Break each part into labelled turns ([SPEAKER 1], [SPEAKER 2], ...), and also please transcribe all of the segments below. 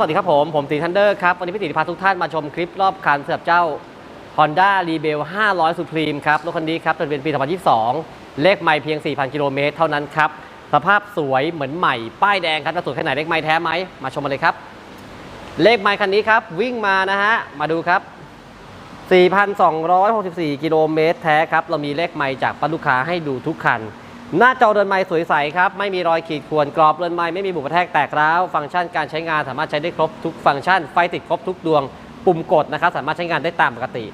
[SPEAKER 1] สวัสดีครับผม ผมตีทันเดอร์ครับ วันนี้พี่ติพาทุกท่านมาชมคลิปรอบคันสำหรับเจ้า Honda Rebel 500 Supreme ครับ รถคันนี้ครับจะเป็นปี 2022 เลขไม่เพียง 4,000 กิโลเมตรเท่านั้นครับ สภาพสวยเหมือนใหม่ ป้ายแดงครับจะสวยแค่ไหนเลขไม่แท้ไหม มาชมมาเลยครับ เลขไม่คันนี้ครับ วิ่งมานะฮะ มาดูครับ 4,264 กิโลเมตรแท้ครับ เรามีเลขไมล์จากปันลูกค้าให้ดูทุกคัน หน้าจอเดินไมล์สวยใสครับ ไม่มีรอยขีดข่วนกรอบเดินไมล์ไม่มีบุบกระแทกแตกร้าว ฟังก์ชันการใช้งานสามารถใช้ได้ครบทุกฟังก์ชัน ไฟติดครบทุกดวง ปุ่มกดนะครับสามารถใช้งานได้ตามปกติ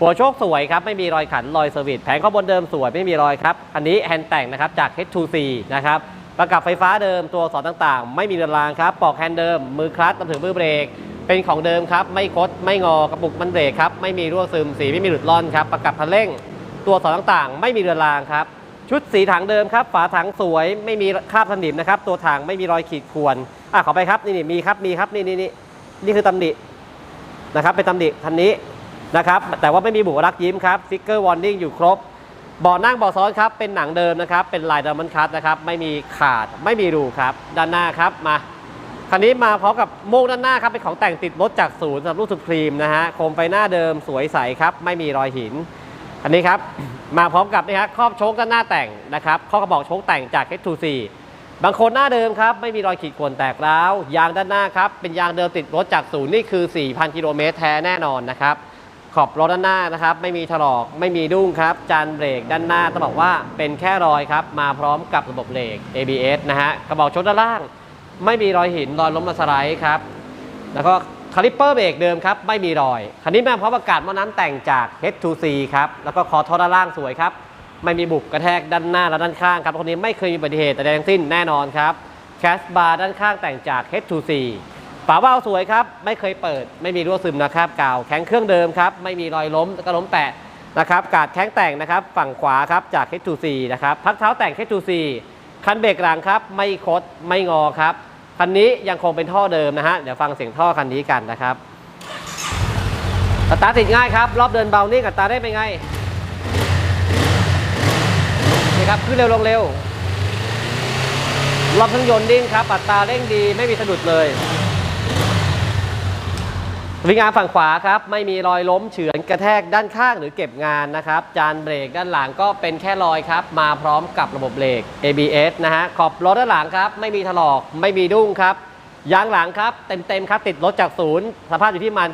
[SPEAKER 1] หัวโชคสวยครับ ไม่มีรอยขันรอยเซอร์วิสแผงข้างบนเดิมสวยไม่มีรอยครับ อันนี้แฮนด์แต่งนะครับจาก H2C นะครับประกับไฟฟ้าเดิมตัวสอนต่างๆ ไม่มีเรือนรางครับปอกแฮนด์เดิม มือคลัตช์รวมถึงมือเบรก เป็นของเดิมครับไม่คดไม่งอกระปุกมันเบรกครับไม่มีรั่วซึมสีไม่มีหลุดร่อนครับประกับคันเร่ง ตัวสอนต่างๆ ไม่มีเรือนรางครับ ชุดสีถังเดิมครับ ฝาถังสวยไม่มีคราบสนิมนะครับ ตัวถังไม่มีรอยขีดข่วนอะขอไปครับนี่นี่มีครับมีครับนี่นี่นี่นี่คือตำหนินะครับเป็นตำหนิคันนี้นะครับ แต่ว่าไม่มีบุรักยิ้มครับสติ๊กเกอร์วอร์นิ่งอยู่ครบเบาะนั่งเบาะซ้อนครับเป็นหนังเดิมนะครับ เป็นลายดัมเบิลคัตนะครับ ไม่มีขาดไม่มีรูครับ ด้านหน้าครับมาคันนี้มาพร้อมกับโม่งด้านหน้าครับเป็นของแต่งติดรถจากศูนย์สำหรับรุ่นสุพรีมนะฮะโคมไฟหน้าเดิมสวยใสครับ ไม่มีรอยหิน อันนี้ครับ มาพร้อมกับนี่ครับครอบโชคด้านหน้าแต่งนะครับข้อกระบอกโชคแต่งจาก H2C บางคนหน้าเดิมครับ ไม่มีรอยขีดข่วนแตกร้าวยางด้านหน้าครับ เป็นยางเดิมติดรถจากศูนย์นี่คือ 4,000 กิโลเมตรแท้แน่นอนนะครับ ขอบรถด้านหน้านะครับ ไม่มีถลอกไม่มีดุ้งครับ จานเบรกด้านหน้าต้องบอกว่าเป็นแค่รอยครับ มาพร้อมกับระบบเบรก ABS นะฮะกระบอกชคด้านล่าง ไม่มีรอยหินรอยล้มมาสไลด์ครับแล้วก็ คาลิปเปอร์เบรกเดิมครับ ไม่มีรอย คันนี้มาพร้อมประกาศหม้อน้ำแต่งจาก H2C ครับ แล้วก็คอท่อด้านล่างสวยครับ ไม่มีบุบกระแทกด้านหน้าและด้านข้างครับคนนี้ไม่เคยมีอุบัติเหตุแต่ใดทั้งสิ้นแน่นอนครับแคสบาร์ด้านข้างแต่งจาก H2C ฝาว่าวสวยครับ ไม่เคยเปิด ไม่มีรั่วซึมนะครับกาวแข็งเครื่องเดิมครับ ไม่มีรอยล้มแล้วก็ล้มแปะนะครับกาดแข้งแต่งนะครับ ฝั่งขวาครับจาก H2C นะครับพักเท้าแต่ง H2C คันเบรกหลังครับ ไม่คดไม่งอครับ คันนี้ยังคงเป็นท่อเดิมนะฮะ เดี๋ยวฟังเสียงท่อคันนี้กันนะครับสตาร์ทติดง่ายครับ รอบเดินเบานี่กับตาได้เป็นไงนี่ครับขึ้นเร็วลงเร็ว รอบเครื่องยนต์ดิ้งครับอัตราเร่งดีไม่มีสะดุดเลย วิงอาร์ฝั่งขวาครับ ไม่มีรอยล้มเฉือนกระแทกด้านข้างหรือเก็บงานนะครับ จานเบรกด้านหลังก็เป็นแค่รอยครับ มาพร้อมกับระบบเบรก ABS นะฮะขอบรถด้านหลังครับ ไม่มีถลอกไม่มีดุ้งครับยางหลังครับ เต็มๆครับติดรถจากศูนย์สภาพอยู่ที่ประมัน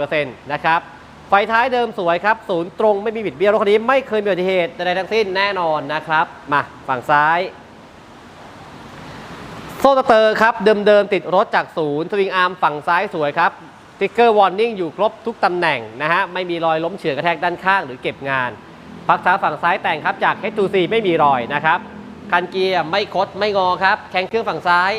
[SPEAKER 1] 90%นะครับไฟท้ายเดิมสวยครับ ศูนย์ตรงไม่มีบิดเบี้ยวรถคันนี้ไม่เคยมีอุบัติเหตุใดๆทั้งสิ้นแน่นอนนะครับมาฝั่งซ้ายโซ่สเตอร์ครับเดิมๆติดรถจากศูนย์สวิงอาร์มฝั่งซ้ายสวยครับ ติ๊กเกอร์วอร์นิ่งอยู่ครบทุกตำแหน่งนะฮะไม่มีรอยล้มเฉือนกระแทกด้านข้างหรือเก็บงานพักเท้าฝั่งซ้ายแต่งครับจาก H2C ไม่มีรอยนะครับคันเกียร์ไม่คดไม่งอครับแข้งเครื่องฝั่งซ้าย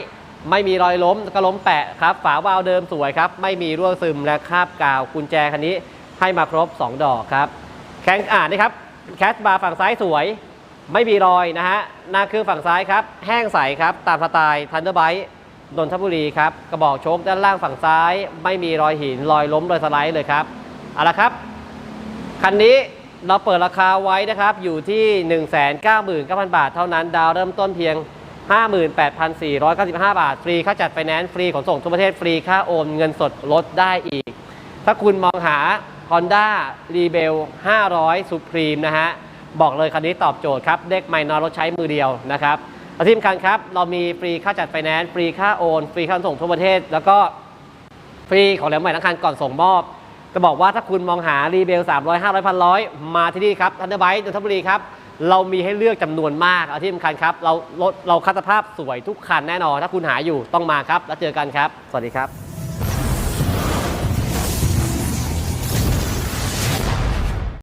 [SPEAKER 1] ไม่มีรอยล้มก็ล้มแปะครับฝาวาล์วเดิมสวยครับไม่มีรั่วซึมและคราบกาวกุญแจคันนี้ให้มาครบ 2 ดอกครับแข้งอ่านี่ครับแคสบาร์ฝั่งซ้ายสวย ไม่มีรอยนะฮะหน้าเครื่องฝั่งซ้ายครับแห้งใสครับตามสไตล์ทันเดอร์ไบต์ นนทบุรีครับกระบอกโชคด้านล่างฝั่งซ้าย ไม่มีรอยหินรอยล้มรอยสไลด์เลยครับเอาละครับ คันนี้เราเปิดราคาไว้นะครับอยู่ที่ 199,000 บาทเท่านั้น ดาวเริ่มต้นเพียง 58,495 บาท ฟรีค่าจัดไฟแนนซ์ฟรีขนส่งทั่วประเทศฟรีค่าโอนเงินสดลดได้อีก ถ้าคุณมองหา Honda Rebel 500 Supreme นะฮะบอกเลยคันนี้ตอบโจทย์ครับเด็กไม่นอนรถใช้มือเดียวนะครับ และที่สำคัญครับ เรามีฟรีค่าจัดไฟแนนซ์ฟรีค่าโอนฟรีค่าส่งทั่วประเทศ แล้วก็ฟรีของแหลมใหม่ทั้งคันก่อนส่งมอบ จะบอกว่าถ้าคุณมองหารีเบล 300 500พันร้อยมาที่นี่ครับทันเดอร์ไบต์นนทบุรีครับเรามีให้เลือกจำนวนมากอาที่สำคัญครับ เราลดเราคัดสภาพสวยทุกคันแน่นอน ถ้าคุณหาอยู่ต้องมาครับ แล้วเจอกันครับ สวัสดีครับ